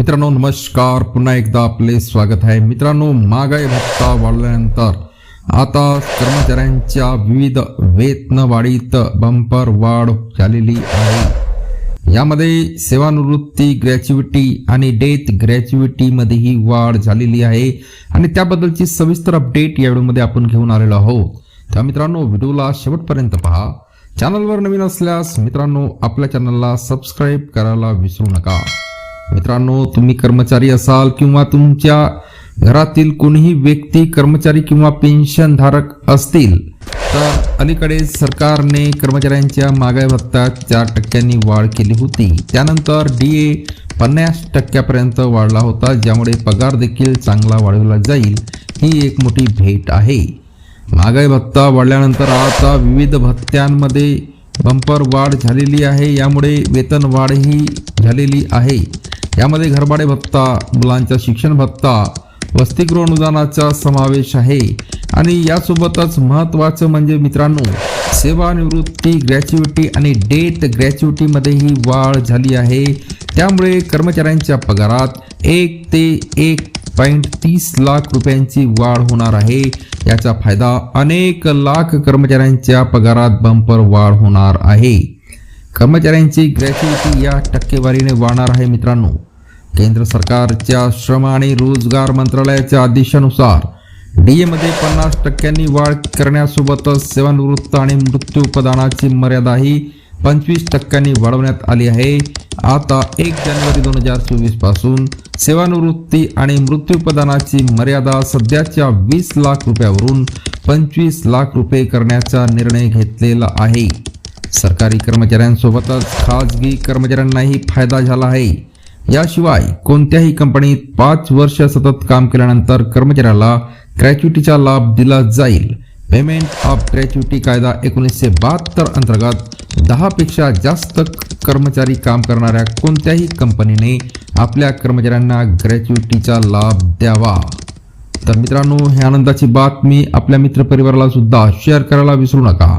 मित्रांनो नमस्कार. पुन्हा एकदा आपले स्वागत आहे. मित्रांनो महागाई भत्ता वाढल्यानंतर आता कर्मचाऱ्यांच्या विविध वेतनवाढीत बंपर वाढ झालेली आहे. यामध्ये सेवानिवृत्ती ग्रॅच्युइटी आणि डेथ ग्रॅच्युइटीमध्येही वाढ झालेली आहे. आणि त्याबद्दलची सविस्तर अपडेट या व्हिडिओमध्ये आपण घेऊन आलेलो आहोत. त्या मित्रांनो व्हिडिओला शेवटपर्यंत पहा. चॅनलवर नवीन असल्यास मित्रांनो आपल्या चॅनलला सबस्क्राईब करायला विसरू नका. मित्रांनो तुम्ही कर्मचारी असाल किंवा तुमच्या घरातील कोणीही व्यक्ती कर्मचारी किंवा पेन्शन धारक असतील तर अलीकडे सरकारने कर्मचाऱ्यांच्या महागाई भत्त्यात चार टक्क्यांनी वाढ केली होती. त्यानंतर डी ए पन्नास टक्क्यापर्यंत वाढला होता ज्यामुळे पगार देखील चांगला वाढवला जाईल ही एक मोठी भेट आहे. महागाई भत्ता वाढल्यानंतर आता विविध भत्त्यांमध्ये बंपर वाढ झालेली आहे यामुळे वेतन वाढही झालेली आहे. यामध्ये घरभाडे भत्ता मुलांचा शिक्षण भत्ता वसतिगृह अनुदानाचा समावेश आहे. आणि यासोबतच महत्त्वाचं म्हणजे मित्रांनो सेवानिवृत्ती ग्रॅच्युइटी आणि डेट ग्रॅच्युइटीमध्येही वाढ झाली आहे. त्यामुळे कर्मचाऱ्यांच्या पगारात एक ते एक पॉईंट तीस लाख रुपयांची वाढ होणार आहे. याचा फायदा अनेक लाख कर्मचाऱ्यांच्या पगारात बंपर वाढ होणार आहे. कर्मचाऱ्यांची ग्रॅच्युटी या टक्केवारीने वाढणार आहे मित्रांनो. केंद्र सरकारच्या श्रम आणि रोजगार मंत्रालयाच्या आदेशानुसार डीएमध्ये पन्नास टक्क्यांनी वाढ करण्यासोबतच सेवानिवृत्त आणि मृत्यू प्रदानाची मर्यादाही पंचवीस टक्क्यांनी वाढवण्यात आली आहे. आता एक जानेवारी दोन हजार चोवीसपासून सेवानिवृत्ती आणि मृत्यूपदानाची मर्यादा सध्याच्या वीस लाख रुपयावरून पंचवीस लाख रुपये करण्याचा निर्णय घेतलेला आहे. सरकारी कर्मचाऱ्यांसोबतच खाजगी कर्मचाऱ्यांनाही फायदा झाला आहे. याशिवाय कोणत्याही कंपनीत पाच वर्ष सतत काम केल्यानंतर कर्मचाऱ्याला ग्रॅच्युटीचा लाभ दिला जाईल. पेमेंट ऑफ ग्रॅच्युटी कायदा एकोणीसशे बहात्तर अंतर्गत दहापेक्षा जास्त कर्मचारी काम करणाऱ्या कोणत्याही कंपनीने आपल्या कर्मचाऱ्यांना ग्रॅच्युटीचा लाभ द्यावा. तर मित्रांनो ह्या आनंदाची बातमी आपल्या मित्रपरिवाराला सुद्धा शेअर करायला विसरू नका.